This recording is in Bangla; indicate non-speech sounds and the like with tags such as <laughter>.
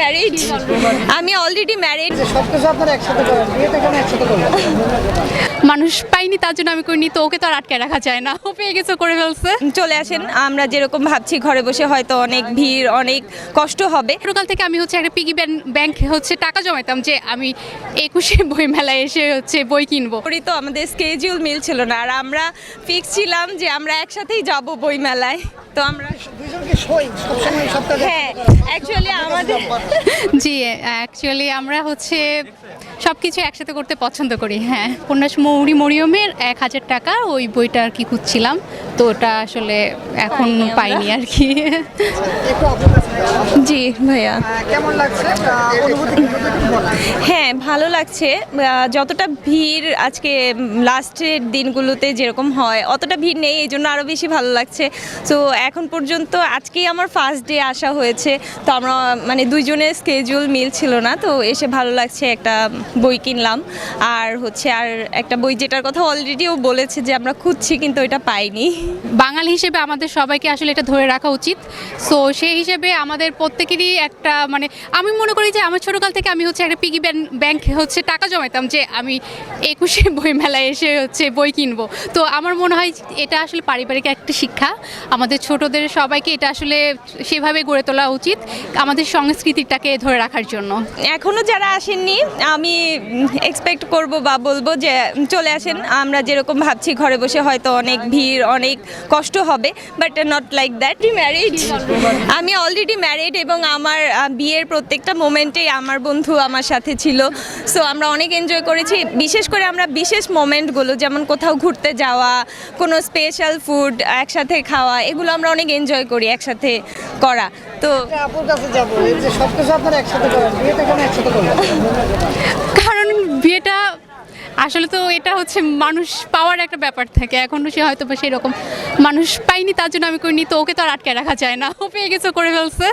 ম্যারিড আমি অলরেডি ম্যারিড একসাথে করেন। বিয়েটা কেন একসাথে করলেন মানুষ পাইনি তার জন্য আমি করিনি তো ওকে তো আর আটকে রাখা যায় না। ও পেয়ে গেছে করে ফেলছে। চলে আসেন আমরা যেরকম ভাবছি ঘরে বসে হয়তো অনেক ভিড় অনেক কষ্ট হবে। ছোটকাল থেকে আমি হচ্ছে একটা পিগি ব্যাংক হচ্ছে টাকা জমাইতাম যে আমি একুশে বই মেলায় এসে হচ্ছে বই কিনবো। করি তো আমাদের স্কেজিউল মিলছিল না আর আমরা ফিক্স ছিলাম যে আমরা একসাথেই যাব বই মেলায় তো আমরা দুজনকে সই সবসময় সপ্তাহে হ্যাঁ অ্যাকচুয়ালি আমাদের <laughs> জি অ্যাকচুয়ালি আমরা হচ্ছে সব কিছু একসাথে করতে পছন্দ করি হ্যাঁ। উপন্যাস মৌরি মরিয়মের এক হাজার টাকা ওই বইটা আর কি খুঁজছিলাম তো ওটা আসলে এখন পাইনি আর কি। <laughs> জি ভাইয়া। কেমন লাগছে হ্যাঁ ভালো লাগছে। যতটা ভিড় আজকে লাস্টের দিনগুলোতে যেরকম হয় অতটা ভিড় নেই এই জন্য আরও বেশি ভালো লাগছে। তো এখন পর্যন্ত আজকেই আমার ফার্স্ট ডে আসা হয়েছে। তো আমরা মানে দুইজনের স্কেজুল মিল ছিল না, তো এসে ভালো লাগছে একটা বই কিনলাম। আর হচ্ছে আর একটা বই যেটার কথা অলরেডি ও বলেছে যে আমরা খুঁজছি, কিন্তু এটা পাইনি। বাঙালি হিসেবে আমাদের সবাইকে আসলে এটা ধরে রাখা উচিত। সো সেই হিসেবে আমাদের প্রত্যেকেরই একটা মানে আমি মনে করি যে আমার ছোটকাল থেকে আমি হচ্ছে একটা পিগি ব্যাংক হচ্ছে টাকা জমাইতাম যে আমি একুশে <laughs> বই মেলায় এসে হচ্ছে বই কিনবো। তো আমার মনে হয় এটা আসলে পারিবারিক একটা শিক্ষা। আমাদের ছোটদের সবাইকে এটা আসলে সেভাবে গড়ে তোলা উচিত। আমাদের সংস্কৃতিটাকে ধরে রাখার জন্য? এখনও যারা আসেননি আমি এক্সপেক্ট করব বা বলব যে চলে আসেন। আমরা যেরকম ভাবছি ঘরে বসে হয়তো অনেক ভিড় অনেক কষ্ট হবে but not like that married আমি অলরেডি ম্যারিড এবং আমার বিয়ের প্রত্যেকটা মোমেন্টেই আমার বন্ধু আমার সাথে ছিল। সো আমরা অনেক এনজয় করেছি। বিশেষ করে আমরা বিশেষ মোমেন্টগুলো যেমন কোথাও ঘুরতে যাওয়া কোনো স্পেশাল ফুড একসাথে খাওয়া এগুলো আমরা অনেক এনজয় করি একসাথে করা। তো আপুর কাছে যাব। এই যে সবকিছু আপনারা একসাথে করেন বিয়েটা কেন একসাথে করলেন কারণ বিয়েটা আসলে তো এটা হচ্ছে মানুষ পাওয়ার একটা ব্যাপার থাকে। এখন সে হয়তো বা সেরকম মানুষ পাইনি তার জন্য আমি করিনি তো ওকে তো আর আটকে রাখা যায় না। ও পেয়ে গেছে করে ফেলছে।